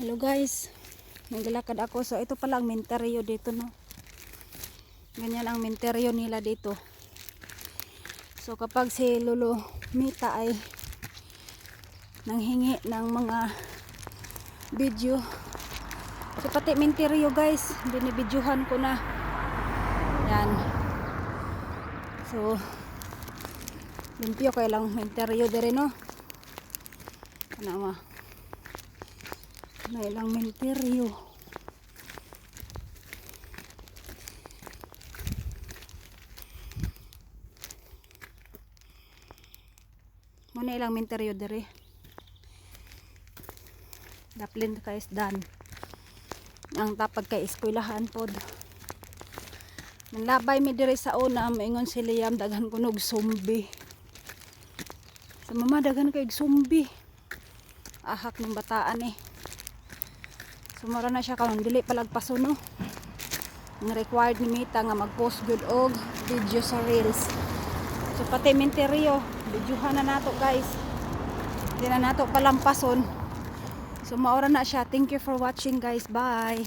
Hello guys. Naglalakad ako. So ito pala ang menteryo dito no. Ganyan ang menteryo nila dito. So kapag si Lolo Mita ay nanghingi ng mga video. So pati menteryo guys, binibidyohan ko na. Yan. So limpyo kay lang menteryo dire no. Ano ma? Na ilang menteryo. Muna ilang menteryo dire. Daplin ka isdan. Ang tapag kay eskwelahan pod. Nanlabay mi dire sa una, maingon si Liam daghan kunog zombie. Sa mama daghan kay zombie. Ahak ng bataan eh. Sumara na siya karon dili palagpaso no. Ang required ni Mita nga mag-post good og video sa Reels. So pati menteryo, videohan na nato guys. Hindi na nato palampason. So maura na siya. Thank you for watching guys. Bye.